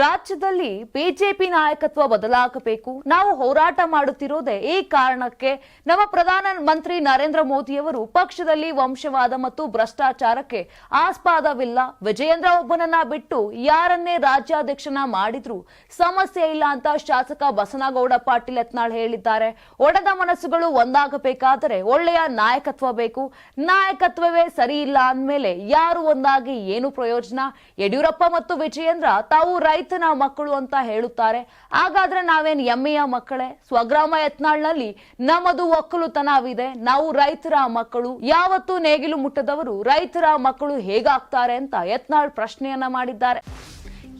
ರಾಜ್ಯದಲ್ಲಿ ಬಿಜೆಪಿ ನಾಯಕತ್ವ ಬದಲಾಗಬೇಕು, ನಾವು ಹೋರಾಟ ಮಾಡುತ್ತಿರೋದೇ ಈ ಕಾರಣಕ್ಕೆ ನಮ್ಮ ಪ್ರಧಾನ ಮಂತ್ರಿ ನರೇಂದ್ರ ಮೋದಿಯವರು ಪಕ್ಷದಲ್ಲಿ ವಂಶವಾದ ಮತ್ತು ಭ್ರಷ್ಟಾಚಾರಕ್ಕೆ ಆಸ್ಪಾದವಿಲ್ಲ. ವಿಜಯೇಂದ್ರ ಒಬ್ಬನನ್ನ ಬಿಟ್ಟು ಯಾರನ್ನೇ ರಾಜ್ಯಾಧ್ಯಕ್ಷನ ಮಾಡಿದ್ರು ಸಮಸ್ಯೆ ಇಲ್ಲ ಅಂತ ಶಾಸಕ ಬಸನಗೌಡ ಪಾಟೀಲ್ ಯತ್ನಾಳ್ ಹೇಳಿದ್ದಾರೆ. ಒಡೆದ ಮನಸ್ಸುಗಳು ಒಂದಾಗಬೇಕಾದರೆ ಒಳ್ಳೆಯ ನಾಯಕತ್ವ ಬೇಕು. ನಾಯಕತ್ವವೇ ಸರಿ ಇಲ್ಲ ಅಂದ್ಮೇಲೆ ಯಾರು ಒಂದಾಗಿ ಏನು ಪ್ರಯೋಜನ? ಯಡಿಯೂರಪ್ಪ ಮತ್ತು ವಿಜಯೇಂದ್ರ ತಾವು ರೈತನ ಮಕ್ಕಳು ಅಂತ ಹೇಳುತ್ತಾರೆ. ಹಾಗಾದ್ರೆ ನಾವೇನು ಎಮ್ಮೆಯ ಮಕ್ಕಳೇ? ಸ್ವಗ್ರಾಮ ಯತ್ನಾಳ್ನಲ್ಲಿ ನಮ್ಮದು ಒಕ್ಕಲುತನವಿದೆ. ನಾವು ರೈತರ ಮಕ್ಕಳು. ಯಾವತ್ತು ನೇಗಿಲು ಮುಟ್ಟದವರು ರೈತರ ಮಕ್ಕಳು ಹೇಗಾಗ್ತಾರೆ ಅಂತ ಯತ್ನಾಳ್ ಪ್ರಶ್ನೆಯನ್ನ ಮಾಡಿದ್ದಾರೆ.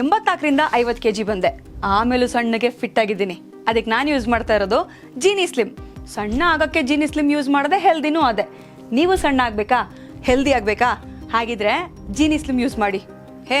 ಎಂಬತ್ನಾಲ್ಕರಿಂದ ಐವತ್ತು ಕೆ ಜಿ ಬಂದೆ. ಆಮೇಲೂ ಸಣ್ಣಗೆ ಫಿಟ್ ಆಗಿದ್ದೀನಿ. ಅದಕ್ಕೆ ನಾನು ಯೂಸ್ ಮಾಡ್ತಾ ಇರೋದು ಜೀನಿ ಸ್ಲಿಮ್ ಸಣ್ಣ ಆಗಕ್ಕೆ ಜೀನಿ ಸ್ಲಿಮ್ ಯೂಸ್ ಮಾಡದೆ ಹೆಲ್ದಿನೂ ಅದೇ. ನೀವು ಸಣ್ಣ ಆಗಬೇಕಾ? ಹೆಲ್ದಿ ಆಗಬೇಕಾ? ಹಾಗಿದ್ರೆ ಜೀನಿ ಸ್ಲಿಮ್ ಯೂಸ್ ಮಾಡಿ. ಹೇ